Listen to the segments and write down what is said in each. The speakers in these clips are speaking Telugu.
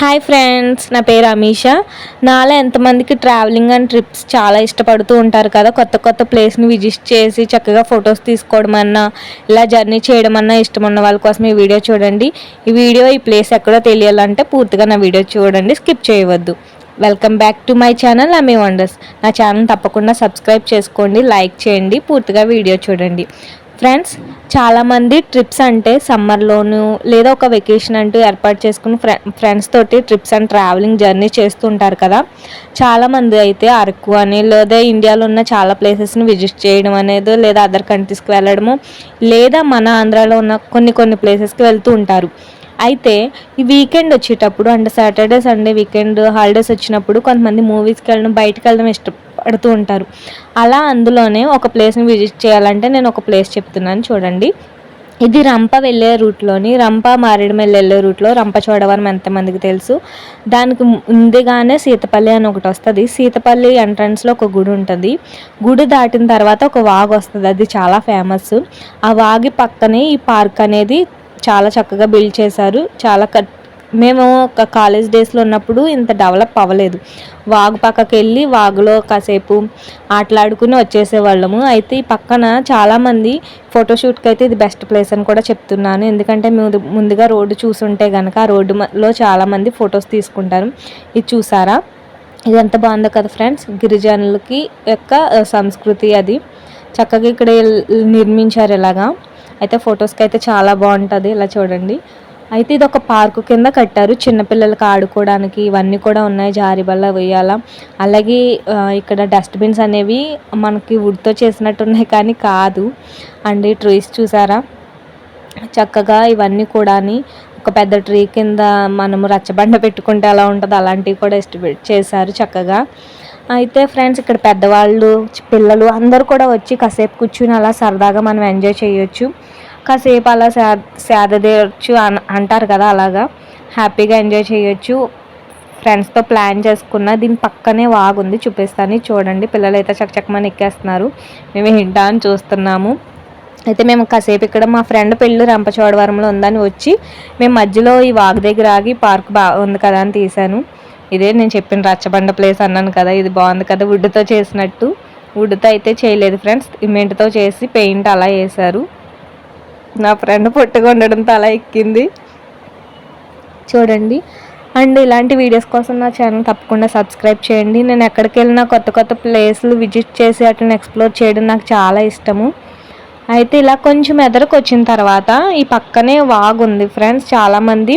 హాయ్ ఫ్రెండ్స్ నా పేరు అమీషా. నాలో ఎంతమందికి ట్రావెలింగ్ అండ్ ట్రిప్స్ చాలా ఇష్టపడుతూ ఉంటారు కదా కొత్త కొత్త ప్లేస్ని విజిట్ చేసి చక్కగా ఫొటోస్ తీసుకోవడం అన్నా ఇలా జర్నీ చేయడం అన్నా ఇష్టం ఉన్న వాళ్ళ కోసం ఈ వీడియో చూడండి. ఈ వీడియో ఈ ప్లేస్ ఎక్కడో తెలియాలంటే పూర్తిగా నా వీడియో చూడండి స్కిప్ చేయవద్దు. Welcome back to my channel Ami Wonders నా ఛానల్ తప్పకుండా సబ్స్క్రైబ్ చేసుకోండి లైక్ చేయండి పూర్తిగా వీడియో చూడండి. ఫ్రెండ్స్ చాలామంది ట్రిప్స్ అంటే సమ్మర్లోను లేదా ఒక వెకేషన్ అంటూ ఏర్పాటు చేసుకుని ఫ్రె ఫ్రెండ్స్ తోటి ట్రిప్స్ అండ్ ట్రావెలింగ్ జర్నీ చేస్తుంటారు కదా. చాలామంది అయితే అరకు అని లేదా ఇండియాలో ఉన్న చాలా ప్లేసెస్ని విజిట్ చేయడం అనేది లేదా అదర్ కంట్రీస్కి వెళ్ళడము లేదా మన ఆంధ్రాలో ఉన్న కొన్ని కొన్ని ప్లేసెస్కి వెళ్తూ ఉంటారు. అయితే ఈ వీకెండ్ వచ్చేటప్పుడు అంటే సాటర్డే సండే వీకెండ్ హాలిడేస్ వచ్చినప్పుడు కొంతమంది మూవీస్కి వెళ్ళడం బయటకు వెళ్ళడం ఇష్టపడుతూ ఉంటారు. అలా అందులోనే ఒక ప్లేస్ని విజిట్ చేయాలంటే నేను ఒక ప్లేస్ చెప్తున్నాను చూడండి. ఇది రంప వెళ్ళే రూట్లోని రంప మారేడుమల్లి వెళ్ళే రూట్లో రంప చూడవరం ఎంతమందికి తెలుసు? దానికి ముందుగానే సీతపల్లి అని ఒకటి వస్తుంది. సీతపల్లి ఎంట్రన్స్లో ఒక గుడి ఉంటుంది. గుడి దాటిన తర్వాత ఒక వాగు వస్తుంది. అది చాలా ఫేమస్ ఆ వాగి పక్కనే ఈ పార్క్ అనేది చాలా చక్కగా బిల్డ్ చేశారు. చాలా కట్ మేము ఒక కాలేజ్ డేస్లో ఉన్నప్పుడు ఇంత డెవలప్ అవ్వలేదు. వాగు పక్కకి వెళ్ళి వాగులో కాసేపు ఆటలాడుకుని వచ్చేసేవాళ్ళము. అయితే ఈ పక్కన చాలామంది ఫోటోషూట్కి అయితే ఇది బెస్ట్ ప్లేస్ అని కూడా చెప్తున్నాను. ఎందుకంటే మేము ముందుగా రోడ్డు చూసుంటే కనుక ఆ రోడ్డులో చాలామంది ఫొటోస్ తీసుకుంటారు. ఇది చూసారా? ఇది ఎంత బాగుందో కదా ఫ్రెండ్స్ గిరిజనులకి యొక్క సంస్కృతి అది. చక్కగా ఇక్కడ నిర్మించారు ఇలాగా అయితే ఫొటోస్కి అయితే చాలా బాగుంటుంది ఇలా చూడండి. అయితే ఇది ఒక పార్కు కింద కట్టారు చిన్నపిల్లలకి ఆడుకోవడానికి ఇవన్నీ కూడా ఉన్నాయి జారిబల్ల వేయాల. అలాగే ఇక్కడ డస్ట్బిన్స్ అనేవి మనకి వుడ్తో చేసినట్టు ఉన్నాయి కానీ కాదు. అండ్ ట్రీస్ చూసారా? చక్కగా ఇవన్నీ కూడా ఒక పెద్ద ట్రీ కింద మనము రచ్చబండ పెట్టుకుంటే ఎలా ఉంటుందో అలాంటివి కూడా ఎస్టిమేట్ చేశారు చక్కగా. అయితే ఫ్రెండ్స్ ఇక్కడ పెద్దవాళ్ళు పిల్లలు అందరూ కూడా వచ్చి కాసేపు కూర్చుని అలా సరదాగా మనం ఎంజాయ్ చేయొచ్చు. కాసేపు అలా సే సేద తీయచ్చు అంటారు కదా అలాగా. హ్యాపీగా ఎంజాయ్ చేయొచ్చు. ఫ్రెండ్స్తో ప్లాన్ చేసుకున్న దీని పక్కనే వాగుంది చూపిస్తాను. చూడండి పిల్లలు అయితే చక్కచక్కమని ఎక్కేస్తున్నారు. మేము హింటా అని చూస్తున్నాము. అయితే మేము కాసేపు ఇక్కడ మా ఫ్రెండ్ పెళ్ళి రంపచోడవరంలో ఉందని వచ్చి మేము మధ్యలో ఈ వాగు దగ్గర ఆగి పార్క్ బా ఉంది కదా అని తీశాను. ఇదే నేను చెప్పిన రచ్చబండ ప్లేస్ అన్నాను కదా ఇది బాగుంది కదా వుడ్తో చేసినట్టు. వుడ్తో అయితే చేయలేదు ఫ్రెండ్స్ సిమెంట్తో చేసి పెయింట్ అలా వేశారు. నా ఫ్రెండ్ పొట్టుగా ఉండడంతో అలా ఎక్కింది. చూడండి. అండ్ ఇలాంటి వీడియోస్ కోసం నా ఛానల్ తప్పకుండా సబ్స్క్రైబ్ చేయండి. నేను ఎక్కడికి వెళ్ళినా కొత్త కొత్త ప్లేస్లు విజిట్ చేసి అట్లా ఎక్స్ప్లోర్ చేయడం నాకు చాలా ఇష్టము. అయితే ఇలా కొంచెం ఎదరకు వచ్చిన తర్వాత ఈ పక్కనే వాగు ఉంది ఫ్రెండ్స్ చాలామంది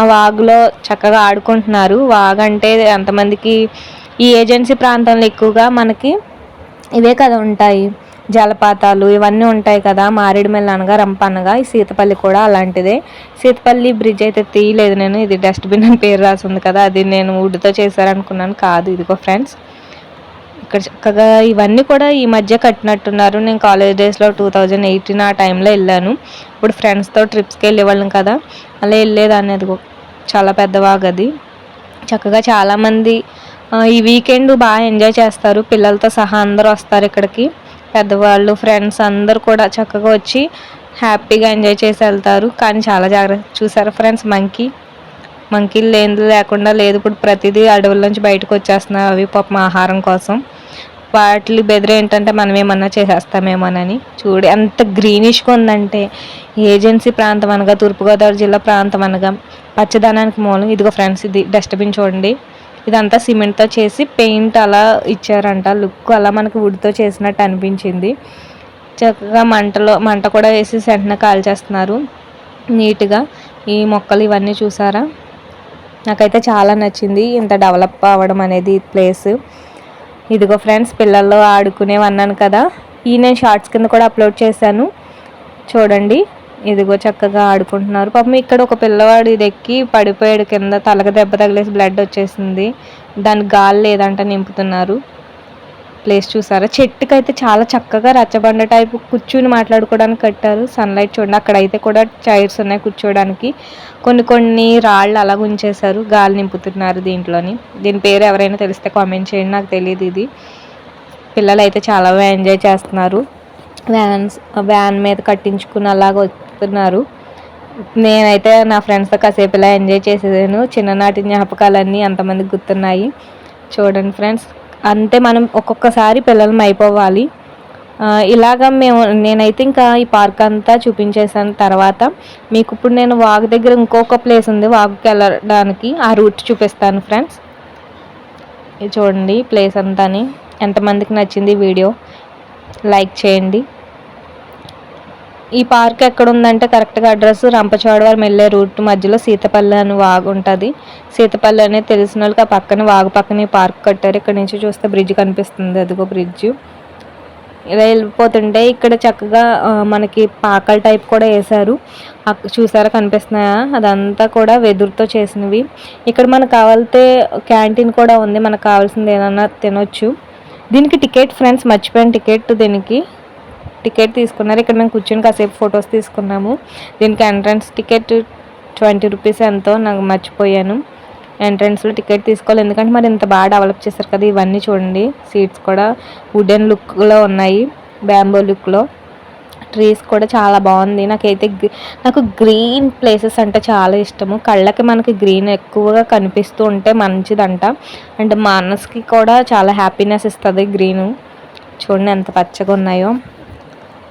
ఆ వాగులో చక్కగా ఆడుకుంటున్నారు. వాగు అంటే ఎంతమందికి ఈ ఏజెన్సీ ప్రాంతంలో ఎక్కువగా మనకి ఇవే కదా ఉంటాయి. జలపాతాలు ఇవన్నీ ఉంటాయి కదా. మారేడుమల్లి అనగా రంప అనగా ఈ సీతపల్లి కూడా అలాంటిదే. సీతపల్లి బ్రిడ్జ్ అయితే తీయలేదు నేను. ఇది డస్ట్బిన్ అని పేరు రాసి ఉంది కదా. అది నేను వుడ్తో చేశారనుకున్నాను. కాదు ఇదిగో ఫ్రెండ్స్ ఇక్కడ చక్కగా ఇవన్నీ కూడా ఈ మధ్య కట్టినట్టున్నారు. నేను కాలేజ్ డేస్లో టూ థౌజండ్ ఎయిటీన్ ఆ టైంలో వెళ్ళాను. ఇప్పుడు ఫ్రెండ్స్తో ట్రిప్స్కి వెళ్ళేవాళ్ళం కదా అలా వెళ్ళేదాన్ని అది చాలా పెద్దవాగది. చక్కగా చాలామంది ఈ వీకెండ్ బాగా ఎంజాయ్ చేస్తారు. పిల్లలతో సహా అందరూ వస్తారు ఇక్కడికి. పెద్దవాళ్ళు ఫ్రెండ్స్ అందరు కూడా చక్కగా వచ్చి హ్యాపీగా ఎంజాయ్ చేసి వెళ్తారు. కానీ చాలా జాగ్రత్త చూసారా ఫ్రెండ్స్ మంకీ మంకీలు లేనిది లేకుండా లేదు. ఇప్పుడు ప్రతిదీ అడవుల నుంచి బయటకు వచ్చేస్తున్నాయి అవి పాపం ఆహారం కోసం. వాటి బెదిరే ఏంటంటే మనం ఏమన్నా చేసేస్తామేమోనని. చూడు ఎంత గ్రీనిష్గా ఉందంటే ఏజెన్సీ ప్రాంతం అనగా తూర్పుగోదావరి జిల్లా ప్రాంతం అనగా పచ్చదనానికి మూలం. ఇదిగో ఫ్రెండ్స్ ఇది డస్ట్బిన్ చూడండి. ఇదంతా సిమెంట్తో చేసి పెయింట్ అలా ఇచ్చారంట. లుక్ అలా మనకి వుడ్తో చేసినట్టు అనిపించింది. చక్కగా మంటలో మంట కూడా వేసి సెంటన కాల్చేస్తున్నారు. నీట్గా ఈ మొక్కలు ఇవన్నీ చూసారా? నాకైతే చాలా నచ్చింది. ఇంత డెవలప్ అవ్వడం అనేది ప్లేస్. ఇదిగో ఫ్రెండ్స్ పిల్లల్లో ఆడుకునేవి అన్నాను కదా. ఈ నేను షార్ట్స్ కింద కూడా అప్లోడ్ చేశాను. చూడండి. ఇదిగో చక్కగా ఆడుకుంటున్నారు. పాపం ఇక్కడ ఒక పిల్లవాడు ఇది ఎక్కి పడిపోయాడు కింద తలక దెబ్బ తగిలేసి బ్లడ్ వచ్చేసింది. దానికి గాలి లేదంట నింపుతున్నారు. ప్లేస్ చూసారా? చెట్టుకి అయితే చాలా చక్కగా రచ్చబండ టైపు కూర్చుని మాట్లాడుకోవడానికి కట్టారు. సన్లైట్ చూడండి అక్కడ అయితే కూడా చైర్స్ ఉన్నాయి కూర్చోవడానికి. కొన్ని కొన్ని రాళ్ళు అలా ఉంచేశారు గాలి నింపుతున్నారు దీంట్లోని. దీని పేరు ఎవరైనా తెలిస్తే కామెంట్ చేయండి నాకు తెలియదు ఇది. పిల్లలు అయితే చాలా ఎంజాయ్ చేస్తున్నారు. వ్యాన్స్ వ్యాన్ మీద కట్టించుకుని అలాగ వస్తున్నారు. నేనైతే నా ఫ్రెండ్స్తో కాసేపు ఇలా ఎంజాయ్ చేసేదాను. చిన్ననాటి జ్ఞాపకాలన్నీ అంతమందికి గుర్తున్నాయి. చూడండి ఫ్రెండ్స్ అంటే మనం ఒక్కొక్కసారి పిల్లలం అయిపోవాలి. ఇలాగ మేము నేనైతే ఇంకా ఈ పార్క్ అంతా చూపించేసాను తర్వాత మీకు ఇప్పుడు నేను వాగు దగ్గర ఇంకొక ప్లేస్ ఉంది వాగుకి వెళ్ళడానికి. ఆ రూట్ చూపిస్తాను ఫ్రెండ్స్. చూడండి ప్లేస్ అంతాని. ఎంతమందికి నచ్చింది వీడియో? లైక్ చేయండి. ఈ పార్క్ ఎక్కడ ఉందంటే కరెక్ట్గా అడ్రస్ రంపచోడవరం వెళ్ళే రూట్ మధ్యలో సీతపల్లి అని వాగు ఉంటుంది. సీతపల్లి అనేది తెలిసిన వాళ్ళకి ఆ పక్కన వాగు పక్కన ఈ పార్క్ కట్టారు. ఇక్కడ నుంచి చూస్తే బ్రిడ్జ్ కనిపిస్తుంది. అదిగో బ్రిడ్జ్ ఇలా వెళ్ళిపోతుంటే ఇక్కడ చక్కగా మనకి పాకల టైప్ కూడా వేశారు. చూసారా కనిపిస్తున్నాయా? అదంతా కూడా వెదురుతో చేసినవి. ఇక్కడ మనకు కావాలితే క్యాంటీన్ కూడా ఉంది. మనకు కావాల్సింది ఏదన్నా తినొచ్చు. దీనికి టికెట్ ఫ్రెండ్స్ మర్చిపోయాను టికెట్ దీనికి. టికెట్ తీసుకున్నారు. ఇక్కడ మేము కూర్చొని కాసేపు ఫొటోస్ తీసుకున్నాము. దీనికి ఎంట్రన్స్ టికెట్ ట్వంటీ రూపీస్ ఎంతో నాకు మర్చిపోయాను. ఎంట్రన్స్లో టికెట్ తీసుకోవాలి. ఎందుకంటే మరి ఇంత బాగా డెవలప్ చేశారు కదా ఇవన్నీ చూడండి. సీట్స్ కూడా వుడెన్ లుక్లో ఉన్నాయి. బ్యాంబో లుక్లో ట్రీస్ కూడా చాలా బాగుంది. నాకైతే నాకు గ్రీన్ ప్లేసెస్ అంటే చాలా ఇష్టము. కళ్ళకి మనకి గ్రీన్ ఎక్కువగా కనిపిస్తూ ఉంటే మంచిదంట. అండ్ మనసుకి కూడా చాలా హ్యాపీనెస్ ఇస్తుంది గ్రీను. చూడండి ఎంత పచ్చగా ఉన్నాయో.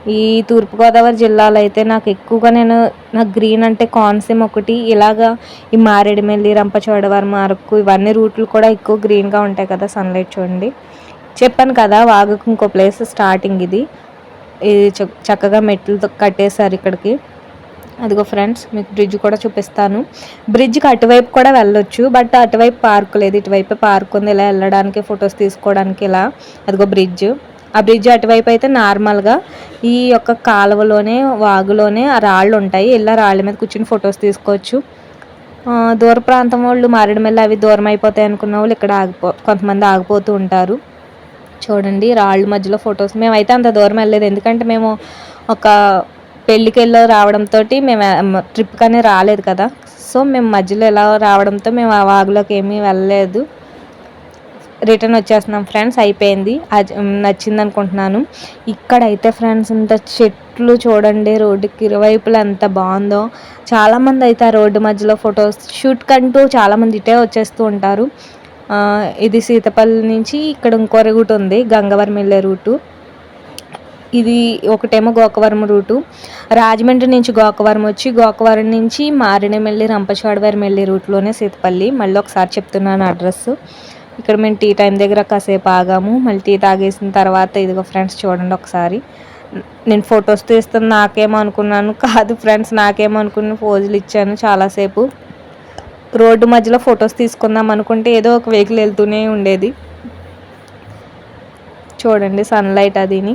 ఈ తూర్పుగోదావరి జిల్లాలో అయితే నాకు ఎక్కువగా నేను నాకు గ్రీన్ అంటే కోనసీమ ఒకటి ఇలాగా ఈ మారేడుమిల్లి రంపచోడవరం అరకు ఇవన్నీ రూట్లు కూడా ఎక్కువ గ్రీన్గా ఉంటాయి కదా సన్లైట్ చూడండి. చెప్పాను కదా వాగుకు ఇంకో ప్లేస్ స్టార్టింగ్ ఇది. ఇది చ- చక్కగా మెట్లతో కట్టేశారు ఇక్కడికి. అదిగో ఫ్రెండ్స్ మీకు బ్రిడ్జ్ కూడా చూపిస్తాను. బ్రిడ్జ్కి అటువైపు కూడా వెళ్ళొచ్చు బట్ అటువైపు పార్క్ లేదు. ఇటువైపు పార్క్ ఉంది ఇలా వెళ్ళడానికి ఫొటోస్ తీసుకోవడానికి ఇలా. అదిగో బ్రిడ్జ్. ఆ బ్రిడ్జ్ అటువైపు అయితే నార్మల్గా ఈ యొక్క కాలువలోనే వాగులోనే ఆ రాళ్ళు ఉంటాయి. ఇలా రాళ్ళ మీద కూర్చుని ఫొటోస్ తీసుకోవచ్చు. దూర ప్రాంతం వాళ్ళు మారేడుమిల్లి అవి దూరం అయిపోతాయి అనుకున్న వాళ్ళు ఇక్కడ ఆగిపో కొంతమంది ఆగిపోతూ ఉంటారు. చూడండి రాళ్ళ మధ్యలో ఫొటోస్ మేమైతే అంత దూరం వెళ్ళలేదు. ఎందుకంటే మేము ఒక పెళ్ళికి వెళ్ళి రావడంతో మేము ట్రిప్ కానీ రాలేదు కదా. సో మేము మధ్యలో ఎలా రావడంతో మేము ఆ వాగులోకి ఏమీ వెళ్ళలేదు. రిటర్న్ వచ్చేస్తున్నాం ఫ్రెండ్స్ అయిపోయింది. అది నచ్చింది అనుకుంటున్నాను ఇక్కడైతే ఫ్రెండ్స్ ఇంత చెట్లు చూడండి రోడ్డుకి ఇరువైపులా ఎంత బాగుందో. చాలామంది అయితే ఆ రోడ్డు మధ్యలో ఫొటోస్ షూట్ కంటూ చాలామంది ఇటే వచ్చేస్తూ ఉంటారు. ఇది సీతపల్లి నుంచి ఇక్కడ ఇంకో రూట్ ఉంది గంగవరం వెళ్ళే రూటు. ఇది ఒకటేమో గోకవరం రూటు. రాజమండ్రి నుంచి గోకవరం వచ్చి గోకవరం నుంచి మారినమెల్లి రంపచోడవరం వెళ్ళే రూట్లోనే సీతపల్లి. మళ్ళీ ఒకసారి చెప్తున్నాను అడ్రస్ ఇక్కడ మేము టీ టైం దగ్గర కాసేపు ఆగాము. మళ్ళీ టీ తాగేసిన తర్వాత ఇదిగో ఫ్రెండ్స్ చూడండి ఒకసారి. నేను ఫొటోస్ తీస్తాను నాకేమనుకున్నాను కాదు ఫ్రెండ్స్ నాకేమనుకున్న ఫోజులు ఇచ్చాను చాలాసేపు. రోడ్డు మధ్యలో ఫొటోస్ తీసుకుందాం అనుకుంటే ఏదో ఒక వెహికల్ వెళ్తూనే ఉండేది. చూడండి సన్లైట్ అదిని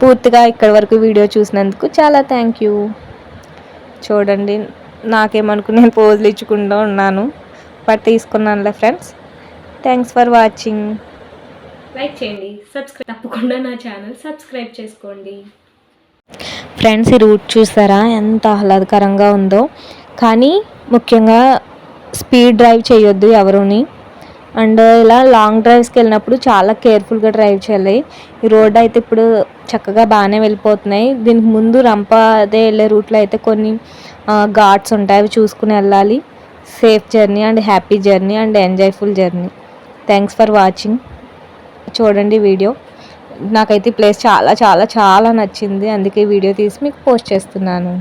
పూర్తిగా ఇక్కడి వరకు వీడియో చూసినందుకు చాలా థ్యాంక్ యూ చూడండి నాకేమనుకుని నేను పోజులు ఇచ్చుకుంటూ ఉన్నాను. But తీసుకున్నానులే friends. Thanks for watching like చేయండి. సబ్స్క్రైబ్ తప్పకుండా నా ఛానల్ సబ్స్క్రైబ్ చేసుకోండి. ఫ్రెండ్స్ ఈ రూట్ చూసారా? ఎంత ఆహ్లాదకరంగా ఉందో. కానీ ముఖ్యంగా స్పీడ్ డ్రైవ్ చేయొద్దు ఎవరుని. అండ్ ఇలా లాంగ్ డ్రైవ్స్కి వెళ్ళినప్పుడు చాలా కేర్ఫుల్గా డ్రైవ్ చేయాలి. ఈ రోడ్ అయితే ఇప్పుడు చక్కగా బాగానే వెళ్ళిపోతున్నాయి. దీనికి ముందు రంప అదే వెళ్ళే రూట్లో అయితే కొన్ని ఘాట్స్ ఉంటాయి. అవి చూసుకుని వెళ్ళాలి. Safe journey and happy journey and enjoyful journey thanks for watching చూడండి వీడియో. నాకైతే ప్లేస్ చాలా చాలా చాలా నచ్చింది. అందుకే వీడియో తీసి మీకు పోస్ట్ చేస్తున్నాను.